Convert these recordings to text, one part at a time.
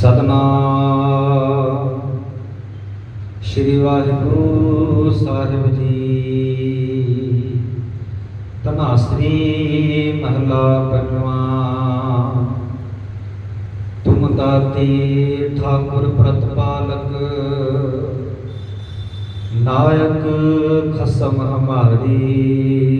ਸਤਨਾਮ। ਸ੍ਰੀ ਵਾਹਿਗੁਰੂ ਸਾਹਿਬ ਜੀ। ਤਨਾਸਰੀ ਮਹਲਾ ਪੰਜਵਾਂ। ਤੁਮ ਦਾਤੇ ਠਾਕੁਰ ਪ੍ਰਤਪਾਲਕ। ਨਾਇਕ ਖਸਮ ਹਮਾਰੀ।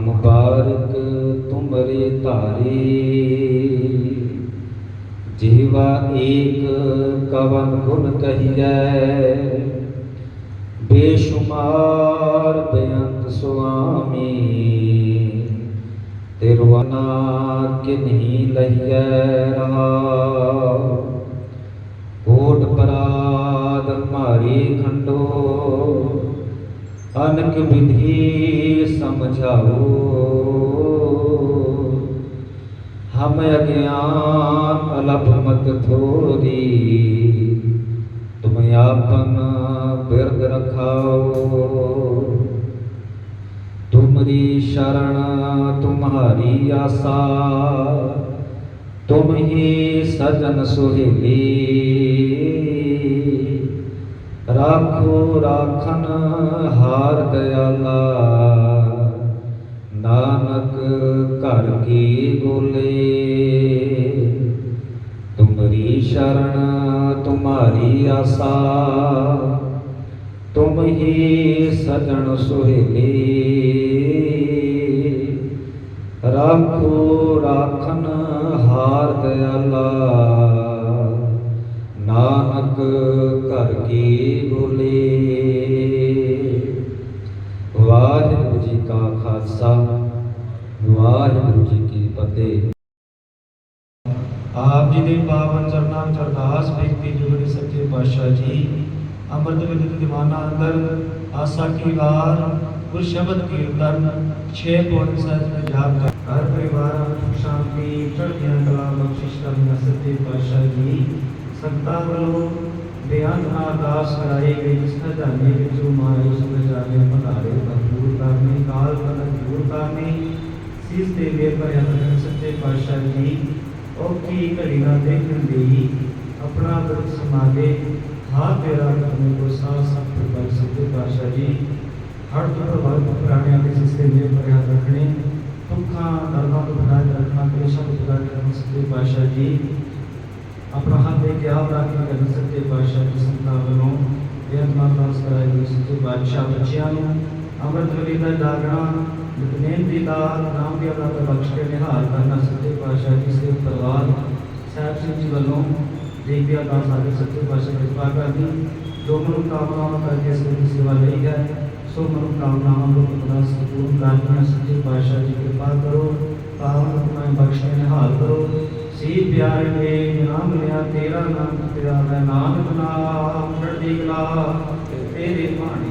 ਮੁਬਾਰਕ ਬਾਰਿਕ ਤੁਮਰੇ ਧਾਰੀ ਜੀਵਾ ਏਕ ਕਵਨ ਗੁਣ ਕਹੀਐ। ਬੇਸ਼ੁਮਾਰ ਬੇਅੰਤ ਸੁਆਮੀ, ਤਿਰਵਨਾ ਕਿਨਹੀ ਲਈਐ ਰਹਾ। ਕੋਟ ਪਰਾਦ ਮਾਰੀ ਖੰਡੋ ਅਨਕ ਵਿਧੀ ਸਮਝਾਓ। ਹਮ ਅਗਿਆਨ ਅਲਪ ਮਤ ਥੋਰੀ, ਤੁਮ ਆਪਨ ਬਿਰਦ ਰਖਾਓ। ਤੁਮਰੀ ਸ਼ਰਨ ਤੁਮਹਾਰੀ ਆਸਾ, ਤੁਮ ਹੀ ਸਜਨ ਸੁਹੇਲੀ। ਰਾਖੋ ਰਾਖਨ ਤੁਮਰੀ ਸ਼ਰਨ ਤੁਮਾਰੀ ਆਸਾ। ਤੁਮ ਹੀ ਸਜਣ ਸੁਹੇਲੀ। ਰਾਖੋ ਰਾਖਨ ਹਾਰ ਦਇਆਲਾ ਨਾਨਕ ਘਰ ਕੀ ਬੋਲੇ। ਵਾਹਿਗੁਰੂ ਜੀ ਕਾ ਖਾਲਸਾ, ਵਾਹਿਗੁਰੂ ਜੀ ਕੀ ਫਤਿਹ। ਆਪ ਜੀ ਦੇ ਪਾਵਨ ਚਰਨਾਂ ਵਿੱਚ ਅਰਦਾਸ ਬੇਨਤੀ ਜੁਗੜੀ ਸੱਚੇ ਪਾਤਸ਼ਾਹ ਜੀ ਅੰਮ੍ਰਿਤ ਵੇਲੇ ਦੇ ਦੀਵਾਨਾ ਅੰਦਰ ਆਸਾ ਕੀ ਵਾਰ ਗੁਰ ਸ਼ਬਦ ਕੀਰਤਨ ਛੇ ਪੌਣ ਸਾਹਿਬ ਦਾ ਜਾਪ ਕਰ ਹਰ ਪਰਿਵਾਰਾਂ ਨੂੰ ਸੁਖ ਸ਼ਾਂਤੀ ਚੜ੍ਹਦੀਆਂ ਕਲਾ ਬਖਸ਼ਿਸ਼ ਕਰਨ ਸੱਚੇ ਪਾਤਸ਼ਾਹ ਜੀ ਸੰਤਾਂ ਵੱਲੋਂ ਬੇਅੰਤ ਅਰਦਾਸ ਕਰਾਈ ਗਈ ਜਿਸ ਦਾ ਜਾਣੇ ਵਿੱਚੋਂ ਮਾਰੇ ਉਸ ਦੇ ਜਾਣੇ ਭੰਡਾਰੇ ਭਰਪੂਰ ਕਰਨੇ ਕਾਲ ਕਨ ਦੂਰ ਕਰਨੇ ਸੀਸ ਤੇ ਵੇ ਭਰਿਆ ਕਰਨ ਸੱਚੇ ਪਾਤਸ਼ਾਹ ਜੀ ਔਖੀ ਘੜੀ ਨਾ ਦੇਖਣ ਦੀ ਆਪਣਾ ਦੁੱਖ ਸਮਾਗੇ। ਹਾਥ ਤੇਰਾ ਕਰਨੇ ਕੋ ਸਾਹ ਸਭ ਪਰ ਸੱਚੇ ਪਾਤਸ਼ਾਹ ਜੀ। ਹਰ ਤੋਂ ਪ੍ਰਭਾਵਿਤ ਪ੍ਰਾਣੀਆਂ ਦੇ ਸਿਸਤੇ ਦੇ ਪਰਿਆਦ ਰੱਖਣੇ। ਦੁੱਖਾਂ ਦਰਦਾਂ ਤੋਂ ਬਚਾਏ ਰੱਖਣਾ, ਕਲੇਸ਼ਾਂ ਤੋਂ ਬਚਾਏ ਰੱਖਣਾ ਸੱਚੇ ਪਾਤਸ਼ਾਹ ਜੀ। ਆਪਣਾ ਹੱਥ ਦੇ ਕੇ ਆਪ ਰੱਖ ਕੇ ਕਰਨ ਸੱਚੇ ਪਾਤਸ਼ਾਹ ਜੀ, ਸੰਤਾਂ ਵੱਲੋਂ। ਬੇਅੰਤ ਅਰਦਾਸ ਕਰਾਈ ਗਈ ਸੱਚੇ ਪਾਤਸ਼ਾਹ ਬੱਚਿਆਂ ਨੂੰ। ਅੰਮ੍ਰਿਤ ਵੇਲੇ ਦਾ ਜਾਗਣਾ ਨਿਤਨੇਮ ਦੀ ਦਾਤ ਬਖਸ਼ ਕੇ ਨਿਹਾਲ ਕਰਨਾ ਸੱਚੇ ਪਾਤਸ਼ਾਹ ਜੀ ਸੇ ਪਰਿਵਾਰ ਸਾਹਿਬ ਸਿੰਘ ਜੀ ਵੱਲੋਂ ਦੇਖ ਦੀ ਅਰਦਾਸ ਸੱਚੇ ਪਾਤਸ਼ਾਹ ਕਿਰਪਾ ਕਰਨੀ। ਜੋ ਮਨੁ ਕਾਮਨਾਵਾਂ ਕਰਕੇ ਇਸ ਸੇਵਾ ਲਈ ਹੈ, ਸੋ ਮਨੁ ਕਾਮਨਾਵਾਂ ਨੂੰ ਪੂਰਾ ਸਪੂਰਨ ਕਰਨਾ ਸੱਚੇ ਪਾਤਸ਼ਾਹ ਜੀ, ਕਿਰਪਾ ਕਰੋ ਪਾਵਨ ਹੁਕਮਾਂ ਬਖਸ਼ ਕੇ ਨਿਹਾਲ ਕਰੋ। ਸੀ ਪਿਆਰੇ ਨੇ ਨਾਮ ਲਿਆ, ਤੇਰਾ ਨਾਮ, ਤੇਰਾ ਮੈਂ ਨਾਨਕ ਨਾਮ ਚੜ੍ਹਦੀ ਕਲਾ, ਤੇਰੇ ਭਾਣੇ